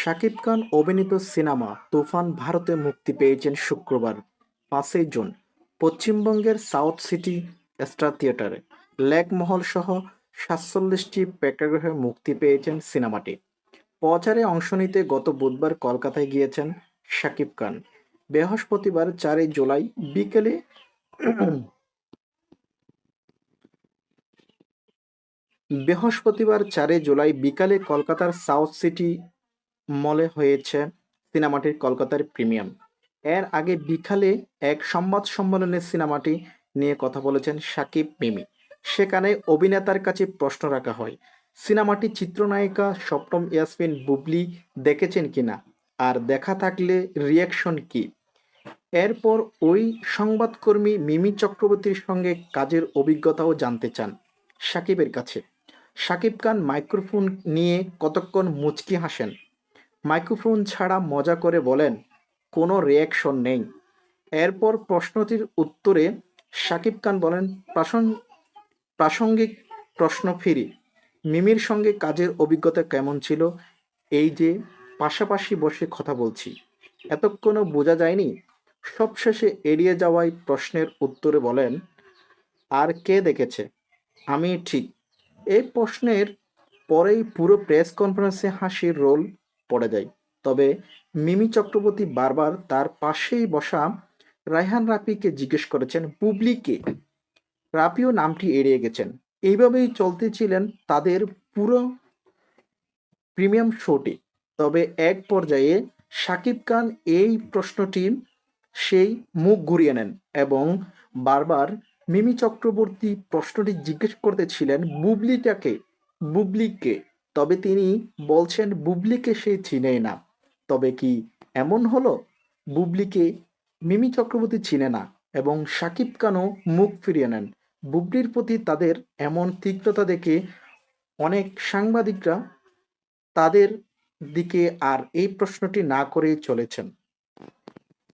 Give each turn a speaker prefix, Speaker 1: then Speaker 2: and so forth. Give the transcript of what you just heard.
Speaker 1: শাকিব খান অভিনীত সিনেমা তুফান ভারতে মুক্তি পেয়েছেন শুক্রবার, পাঁচই জুন, পশ্চিমবঙ্গের সাউথ সিটি স্টার থিয়েটারে। লেকমহল সহ সাতচল্লিশটি প্রেক্ষাগৃহে মুক্তি পেয়েছেন সিনেমাটি। প্রচারে অংশ নিতে গত বুধবার কলকাতায় গিয়েছেন শাকিব খান। বৃহস্পতিবার চারই জুলাই বিকেলে বৃহস্পতিবার চারে জুলাই বিকালে কলকাতার সাউথ সিটি মলে হয়েছে সিনেমাটির কলকাতার প্রিমিয়াম। এর আগে বিকালে এক সংবাদ সম্মেলনে সিনেমাটি নিয়ে কথা বলেছেন সাকিব মিমি। সেখানে অভিনেতার কাছে প্রশ্ন রাখা হয়, সিনেমাটি চিত্রনায়িকা সপ্তম ইয়াসমিন বুবলি দেখেছেন কিনা আর দেখা থাকলে রিয়াকশন কি? এরপর ওই সংবাদকর্মী মিমি চক্রবর্তীর সঙ্গে কাজের অভিজ্ঞতাও জানতে চান সাকিবের কাছে। সাকিব খান মাইক্রোফোন নিয়ে কতক্ষণ মুচকি হাসেন? মাইক্রোফোন ছাড়া মজা করে বলেন, কোনো রিয়াকশন নেই। এরপর প্রশ্নটির উত্তরে সাকিব খান বলেন, প্রাসং- প্রাসঙ্গিক প্রশ্ন ফিরি। মিমির সঙ্গে কাজের অভিজ্ঞতা কেমন ছিল? এই যে পাশাপাশি বসে কথা বলছি। এতক্ষণও বোঝা যায়নি? সবশেষে এড়িয়ে যাওয়ায় প্রশ্নের উত্তরে বলেন, আর কে দেখেছে? আমি ঠিক এই প্রশ্নের পরেই পুরো প্রেস কনফারেন্সে হাসির রোল পড়ে যায়। তবে মিমি চক্রবর্তী বারবার তার পাশেই বসা রায়হান রাফিকে জিজ্ঞেস করেছেন বুবলিকে রাফিও নামটি এড়িয়ে গেছেন। এইভাবেই চলতে ছিলেন তাদের পুরো প্রিমিয়াম শোটি। তবে এক পর্যায়ে সাকিব খান এই প্রশ্নটি সেই মুখ ঘুরিয়ে নেন এবং বারবার মিমি চক্রবর্তী প্রশ্নটি জিজ্ঞেস করতেছিলেন বুবলিটাকে। বুবলিকে, তবে তিনি বলছেন বুবলিকে সে চিনে না। তবে কি এমন হলো? বুবলিকে মিমি চক্রবর্তী চিনে না এবং সাকিব খানও মুখ ফিরিয়ে নেন। বুবলির প্রতি তাদের এমন তীক্ষ্ণতা দেখে অনেক সাংবাদিকরা তাদের দিকে আর এই প্রশ্নটি না করেই চলেছেন।